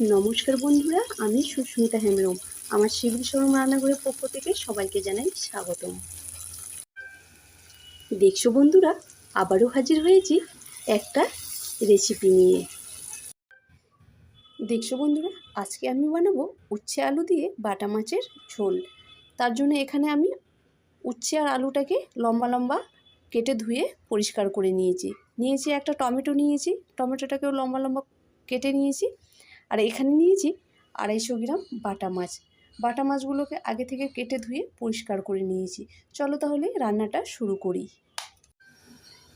নমস্কার বন্ধুরা, আমি সুস্মিতা হেমরম আমার শিবির সরম রান্নাঘরের পক্ষ থেকে সবাইকে জানাই স্বাগতম। দেখছ বন্ধুরা, আবারও হাজির হয়েছি একটা রেসিপি নিয়ে। দেখছ বন্ধুরা, আজকে আমি বানাবো উচ্ছে আলু দিয়ে বাটা মাছের ঝোল। তার জন্য এখানে আমি উচ্ছে আর আলুটাকে লম্বা লম্বা কেটে ধুয়ে পরিষ্কার করে নিয়েছি। নিয়েছি একটা টমেটো নিয়েছি, টমেটোটাকেও লম্বা লম্বা কেটে নিয়েছি। আর এখানে নিয়েছি আড়াইশো গ্রাম বাটা মাছ। বাটা মাছগুলোকে আগে থেকে কেটে ধুয়ে পরিষ্কার করে নিয়েছি। চলো তাহলে রান্নাটা শুরু করি।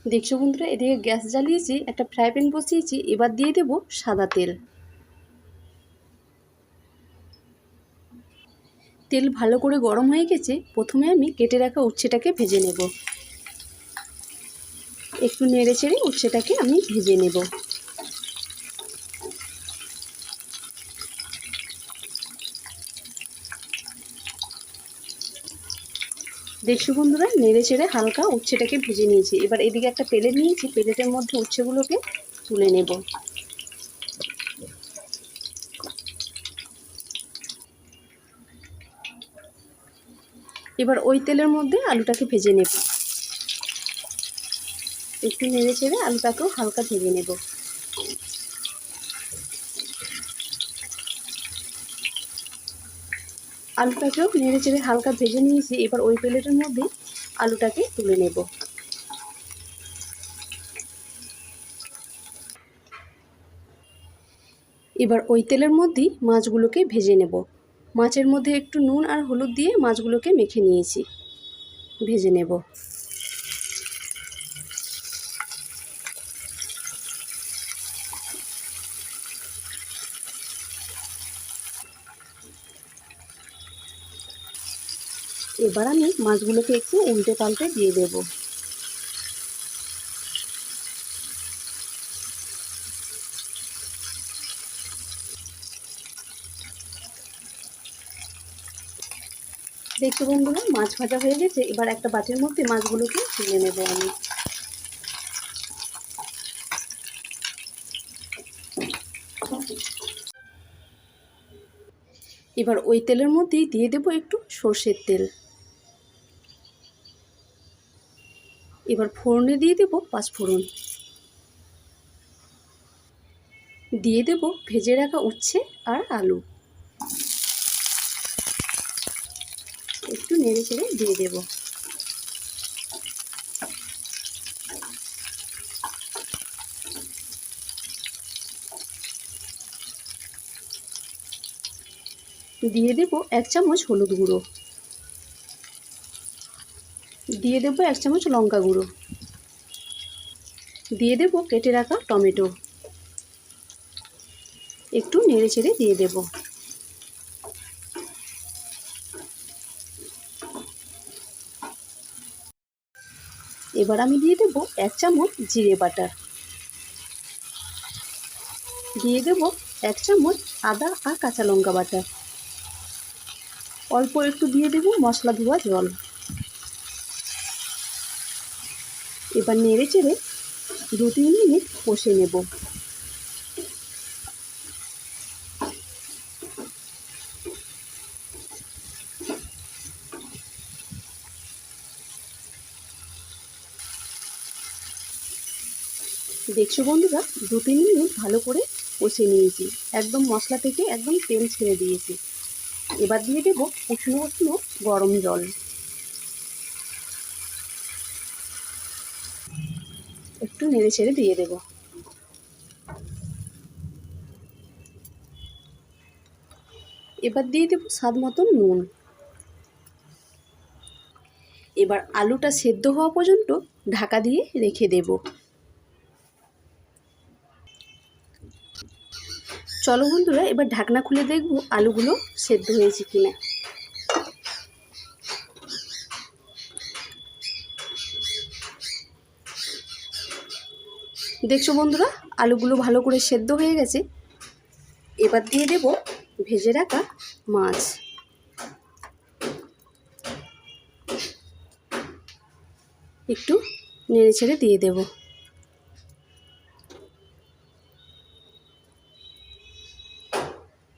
দেখছ বন্ধুরা, এদিকে গ্যাস জ্বালিয়েছি, একটা ফ্রাই প্যান বসিয়েছি, এবার দিয়ে দেব সাদা তেল। তেল ভালো করে গরম হয়ে গেছে, প্রথমে আমি কেটে রাখা উচ্ছেটাকে ভেজে নেব। একটু নেড়ে চেড়ে উচ্ছেটাকে আমি ভেজে নেব। দেখছ বন্ধুরা, নেড়ে চেড়ে হালকা উচ্ছেটাকে ভেজে নিয়েছি। এবার এদিকে একটা প্লেট নিয়েছি, প্লেটের মধ্যে উচ্ছেগুলোকে তুলে নেব। এবার ওই তেলের মধ্যে আলুটাকে ভেজে নেব। একটু নেড়ে চেড়ে আলুটাকেও হালকা ভেজে নেব। আলুটাকেও নেড়ে চেড়ে হালকা ভেজে নিয়েছি। এবার ওই প্লেটের মধ্যে আলুটাকে তুলে নেব। এবার ওই তেলের মধ্যেই মাছগুলোকে ভেজে নেব। মাছের মধ্যে একটু নুন আর হলুদ দিয়ে মাছগুলোকে মেখে নিয়েছি। ভেজে নেব। এবার আমি মাছগুলোকে একটু উল্টে পাল্টে দিয়ে দেব। দেখছ বন্ধুরা, মাছ ভাজা হয়ে গেছে। এবার একটা বাটির মধ্যে মাছগুলোকে তুলে নেব আমি। এবার ওই তেলের মধ্যেই দিয়ে দেবো একটু সর্ষের তেল। এবার ফোড়নে দিয়ে দেবো পাঁচফোড়ন দিয়ে দেবো ভেজে রাখা উচ্ছে আর আলু। একটু নেড়ে চেড়ে দিয়ে দেবো। দিয়ে দেবো এক চামচ হলুদ গুঁড়ো। দিয়ে দেবো এক চামচ লঙ্কা গুঁড়ো। দিয়ে দেবো কেটে রাখা টমেটো। একটু নেড়ে চেড়ে দিয়ে দেব। এবার আমি দিয়ে দেব এক চামচ জিরে বাটার। দিয়ে দেব এক চামচ আদা আর কাঁচা লঙ্কা বাটা অল্প একটু দিয়ে দেব মশলা ধোয়া জল। এবার নেড়ে চেড়ে দু, তিন মিনিট কষে নেব। দেখছ বন্ধুরা, দু, তিন মিনিট ভালো করে কষে নিয়েছি। একদম মশলা থেকে একদম তেল ছেড়ে দিয়েছি। এবার দিয়ে দেবো উষ্ণ উষ্ণ গরম জল। একটু নেড়ে ছেড়ে দিয়ে দেব। এবার দিয়ে দেবো স্বাদ মতন নুন। এবার আলুটা সেদ্ধ হওয়া পর্যন্ত ঢাকা দিয়ে রেখে দেব। চলো বন্ধুরা, এবার ঢাকনা খুলে দেখব আলুগুলো সেদ্ধ হয়েছে কিনা। দেখছ বন্ধুরা, আলুগুলো ভালো করে সেদ্ধ হয়ে গেছে। এবার দিয়ে দেব ভেজে রাখা মাছ। একটু নেড়ে ছেড়ে দিয়ে দেব।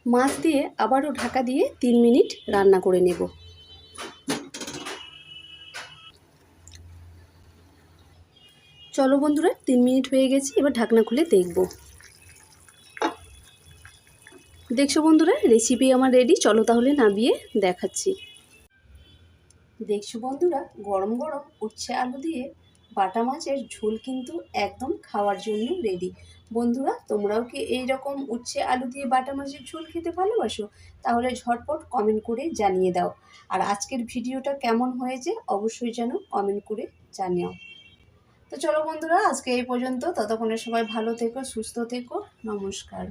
মাছ দিয়ে আবারও ঢাকা দিয়ে তিন মিনিট রান্না করে নেব। চলো বন্ধুরা, তিন মিনিট হয়ে গেছে, এবার ঢাকনা খুলে দেখব। দেখছ বন্ধুরা রেসিপি আমার রেডি চলো তাহলে নামিয়ে দেখাচ্ছি। দেখছ বন্ধুরা, গরম গরম উচ্ছে আলু দিয়ে বাটা মাছের ঝোল কিন্তু একদম খাওয়ার জন্য রেডি বন্ধুরা, তোমরাও কি এই রকম উচ্ছে আলু দিয়ে বাটা মাছের ঝোল খেতে ভালোবাসো? তাহলে ঝটপট কমেন্ট করে জানিয়ে দাও। আর আজকের ভিডিওটা কেমন হয়েছে, অবশ্যই যেন কমেন্ট করে জানিও। তো চলো বন্ধুরা আজকে এই পর্যন্ত। ততক্ষণে সবাই ভালো থেকো সুস্থ থেকো। নমস্কার।